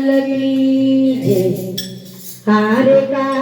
लाल की जय हरे का